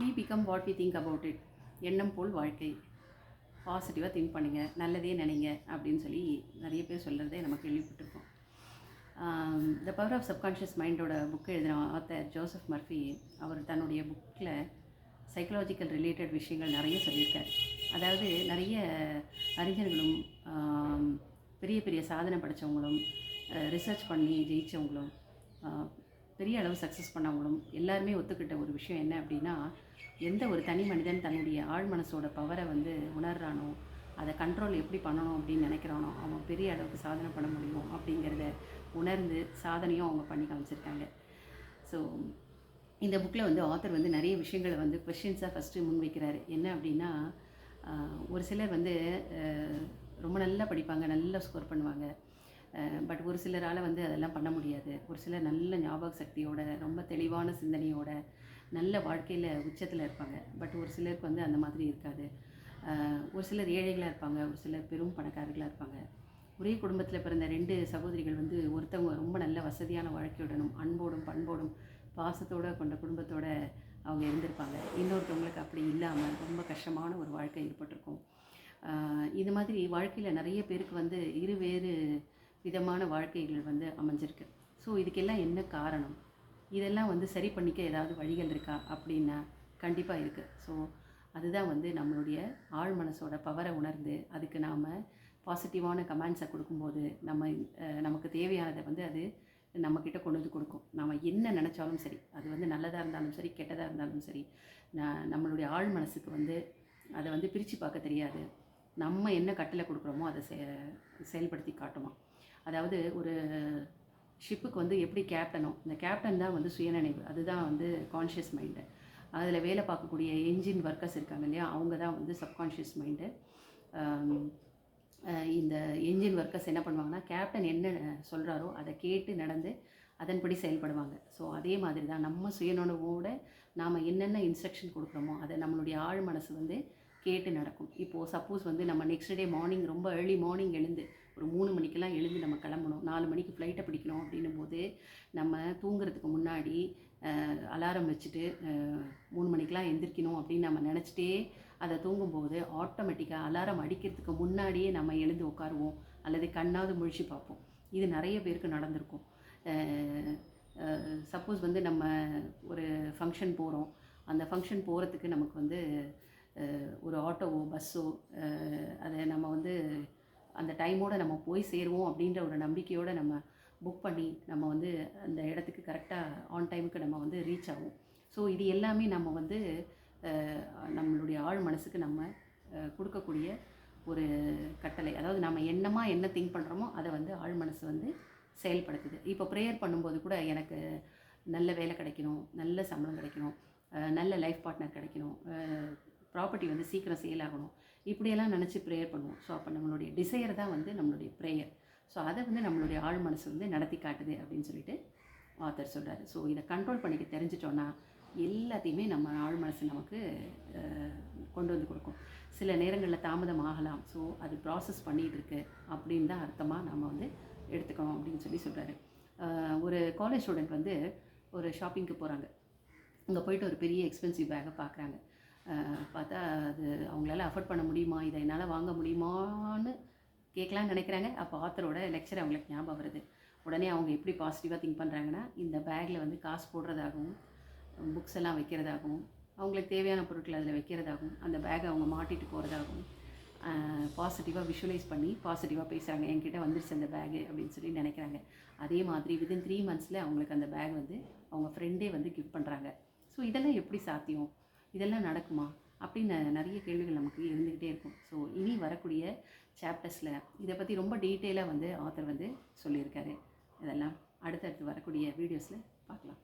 We become what we think about it எண்ணம் போல் வாழ்க்கை. பாசிட்டிவாக திங்க் பண்ணுங்கள் நல்லதே நினைங்க. அப்படின்னு சொல்லி நிறைய பேர் சொல்கிறதே நம்ம கேள்விப்பட்டிருக்கோம். த பவர் ஆஃப் சப்கான்ஷியஸ் மைண்டோட புக்கு எழுதின ஆத்தர் ஜோசப் மர்ஃபி அவர் தன்னுடைய புக்கில் சைக்கலாஜிக்கல் ரிலேட்டட் விஷயங்கள் நிறைய சொல்லியிருக்கார். அதாவது நிறைய அறிஞர்களும் பெரிய பெரிய சாதனை படித்தவங்களும் ரிசர்ச் பண்ணி ஜெயித்தவங்களும் பெரிய அளவு சக்ஸஸ் பண்ணவங்களும் எல்லாருமே ஒத்துக்கிட்ட ஒரு விஷயம் என்ன அப்படின்னா எந்த ஒரு தனி மனிதன் தன்னுடைய ஆழ் மனசோட பவரை வந்து உணர்றானோ அதை கண்ட்ரோல் எப்படி பண்ணணும் அப்படின்னு நினைக்கிறானோ அவன் பெரிய அளவுக்கு சாதனை பண்ண முடியும் அப்படிங்கிறத உணர்ந்து சாதனையும் அவங்க பண்ணி காமிச்சிருக்காங்க. ஸோ இந்த புக்கில் வந்து ஆத்தர் வந்து நிறைய விஷயங்களை வந்து கொஷின்ஸாக ஃபஸ்ட்டு முன்வைக்கிறாரு என்ன அப்படின்னா ஒரு சிலர் வந்து ரொம்ப நல்லா படிப்பாங்க நல்லா ஸ்கோர் பண்ணுவாங்க. பட் ஒரு சிலரால் வந்து அதெல்லாம் பண்ண முடியாது. ஒரு சிலர் நல்ல ஞாபக சக்தியோட ரொம்ப தெளிவான சிந்தனையோட நல்ல வாழ்க்கையில் உச்சத்தில் இருப்பாங்க. பட் ஒரு சிலருக்கு வந்து அந்த மாதிரி இருக்காது. ஒரு சிலர் ஏழைகளாக இருப்பாங்க ஒரு சிலர் பெரும் பணக்காரர்களாக இருப்பாங்க. ஒரே குடும்பத்தில் பிறந்த ரெண்டு சகோதரிகள் வந்து ஒருத்தவங்க ரொம்ப நல்ல வசதியான வாழ்க்கையுடனும் அன்போடும் பண்போடும் பாசத்தோடு கொண்ட குடும்பத்தோட அவங்க இருந்திருப்பாங்க. இன்னொருத்தவங்களுக்கு அப்படி இல்லாமல் ரொம்ப கஷ்டமான ஒரு வாழ்க்கை ஏற்பட்டிருக்கும். இது மாதிரி வாழ்க்கையில் நிறைய பேருக்கு வந்து இருவேறு விதமான வாழ்க்கைகள் வந்து அமைஞ்சிருக்கு. ஸோ இதுக்கெல்லாம் என்ன காரணம்? இதெல்லாம் வந்து சரி பண்ணிக்க ஏதாவது வழிகள் இருக்கா? அப்படின்னா கண்டிப்பாக இருக்குது ஸோ அதுதான் வந்து நம்மளுடைய ஆழ் மனசோட பவரை உணர்ந்து அதுக்கு நாம் பாசிட்டிவான கமெண்ட்ஸை கொடுக்கும்போது நம்ம நமக்கு தேவையானதை வந்து அது நம்மக்கிட்ட கொண்டு வந்து கொடுக்கும். நாம் என்ன நினச்சாலும் சரி அது வந்து நல்லதாக இருந்தாலும் சரி கெட்டதாக இருந்தாலும் சரி நான் நம்மளுடைய ஆழ் மனசுக்கு வந்து அதை வந்து பிரித்து பார்க்க தெரியாது. நம்ம என்ன கட்டளை கொடுக்குறோமோ அதை செ செயல்படுத்தி காட்டுவோம் அதாவது ஒரு ஷிப்புக்கு வந்து எப்படி கேப்டனோ இந்த கேப்டன் தான் வந்து சுயநினைவு. அதுதான் வந்து கான்ஷியஸ் மைண்டு அதில் வேலை பார்க்கக்கூடிய என்ஜின் ஒர்க்கர்ஸ் இருக்காங்க இல்லையா? அவங்க தான் வந்து சப்கான்ஷியஸ் மைண்டு இந்த என்ஜின் ஒர்க்கர்ஸ் என்ன பண்ணுவாங்கன்னா கேப்டன் என்ன சொல்கிறாரோ அதை கேட்டு நடந்து அதன்படி செயல்படுவாங்க. ஸோ அதே மாதிரி தான் நம்ம சுயநுணவோட நாம் என்னென்ன இன்ஸ்ட்ரக்ஷன் கொடுக்குறோமோ அதை நம்மளுடைய ஆழ் மனசு வந்து கேட்டு நடக்கும். இப்போது சப்போஸ் வந்து நம்ம நெக்ஸ்ட் டே மார்னிங் ரொம்ப ஏர்லி மார்னிங் எழுந்து ஒரு மூணு மணிக்கெல்லாம் எழுந்து நம்ம கிளம்பணும். நாலு மணிக்கு ஃப்ளைட்டை பிடிக்கணும் அப்படின்னும் போது நம்ம தூங்குறதுக்கு முன்னாடி அலாரம் வச்சுட்டு மூணு மணிக்கெலாம் எந்திரிக்கணும் அப்படின்னு நம்ம நினச்சிட்டே அதை தூங்கும்போது ஆட்டோமேட்டிக்காக அலாரம் அடிக்கிறதுக்கு முன்னாடியே நம்ம எழுந்து உட்காருவோம். அல்லது கண்ணாவது முழிச்சு பார்ப்போம். இது நிறைய பேருக்கு நடந்திருக்கும். சப்போஸ் வந்து நம்ம ஒரு ஃபங்க்ஷன் போகிறோம் அந்த ஃபங்க்ஷன் போகிறதுக்கு நமக்கு வந்து ஒரு ஆட்டோவோ பஸ்ஸோ அதை நம்ம வந்து அந்த டைமோடு நம்ம போய் சேருவோம் அப்படின்ற ஒரு நம்பிக்கையோடு நம்ம புக் பண்ணி நம்ம வந்து அந்த இடத்துக்கு கரெக்டாக ஆன் டைமுக்கு நம்ம வந்து ரீச் ஆகும் ஸோ இது எல்லாமே நம்ம வந்து நம்மளுடைய ஆழ் மனசுக்கு நம்ம கொடுக்கக்கூடிய ஒரு கட்டளை. அதாவது நம்ம என்னமாக என்ன திங்க் பண்ணுறோமோ அதை வந்து ஆழ் மனசு வந்து செயல்படுத்துது. இப்போ ப்ரேயர் பண்ணும்போது கூட எனக்கு நல்ல வேலை கிடைக்கணும் நல்ல சம்பளம் கிடைக்கணும் நல்ல லைஃப் பார்ட்னர் கிடைக்கணும் ப்ராப்பர்ட்டி வந்து சீக்கிரம் சேல் ஆகணும். இப்படியெல்லாம் நினச்சி ப்ரேயர் பண்ணுவோம். ஸோ அப்போ நம்மளுடைய டிசையர் தான் வந்து நம்மளுடைய ப்ரேயர் ஸோ அதை வந்து நம்மளுடைய ஆழ் மனசு வந்து நடத்தி காட்டுது அப்படின்னு சொல்லிட்டு ஆத்தர் சொல்கிறாரு ஸோ இதை கண்ட்ரோல் பண்ணிக்க தெரிஞ்சிட்டோன்னா எல்லாத்தையுமே நம்ம ஆழ் மனசு நமக்கு கொண்டு வந்து கொடுக்கும். சில நேரங்களில் தாமதம் ஆகலாம். ஸோ அது ப்ராசஸ் பண்ணிகிட்டு இருக்கு அப்படின்னு தான் அர்த்தமாக நம்ம வந்து எடுத்துக்கணும் அப்படின்னு சொல்லி சொல்கிறாரு ஒரு காலேஜ் ஸ்டூடெண்ட் வந்து ஒரு ஷாப்பிங்க்கு போகிறாங்க அங்கே போயிட்டு ஒரு பெரிய எக்ஸ்பென்சிவ் பேக்கை பார்க்குறாங்க பார்த்தா அது அவங்களால அஃபோர்ட் பண்ண முடியுமா? இதை என்னால் வாங்க முடியுமான்னு கேட்கலான்னு நினைக்கிறாங்க. அப்போ ஆத்தரோட லெக்சர் அவங்களுக்கு ஞாபகம் வருது. உடனே அவங்க எப்படி பாசிட்டிவாக திங்க் பண்ணுறாங்கன்னா இந்த பேக்கில் வந்து காசு போடுறதாகவும் புக்ஸ் எல்லாம் வைக்கிறதாகவும் அவங்களுக்கு தேவையான பொருட்கள் அதில் வைக்கிறதாகவும் அந்த பேக்கை அவங்க மாட்டிட்டு போகிறதாகவும் பாசிட்டிவாக விஷுவலைஸ் பண்ணி பாசிட்டிவாக பேசுகிறாங்க என்கிட்ட வந்துருச்சு அந்த பேகு அப்படின்னு சொல்லி நினைக்கிறாங்க. அதே மாதிரி வித்தின் த்ரீ மந்த்ஸில் அவங்களுக்கு அந்த பேக் வந்து அவங்க ஃப்ரெண்டே வந்து கிஃப்ட் பண்ணுறாங்க ஸோ இதெல்லாம் எப்படி சாத்தியம்? இதெல்லாம் நடக்குமா? அப்படின்னு நிறைய கேள்விகள் நமக்கு இருந்துக்கிட்டே இருக்கும். ஸோ இனி வரக்கூடிய சாப்டர்ஸில் இதை பற்றி ரொம்ப டீட்டெயிலாக வந்து ஆத்தர் வந்து சொல்லியிருக்காரு. இதெல்லாம் அடுத்தடுத்து வரக்கூடிய வீடியோஸில் பார்க்கலாம்.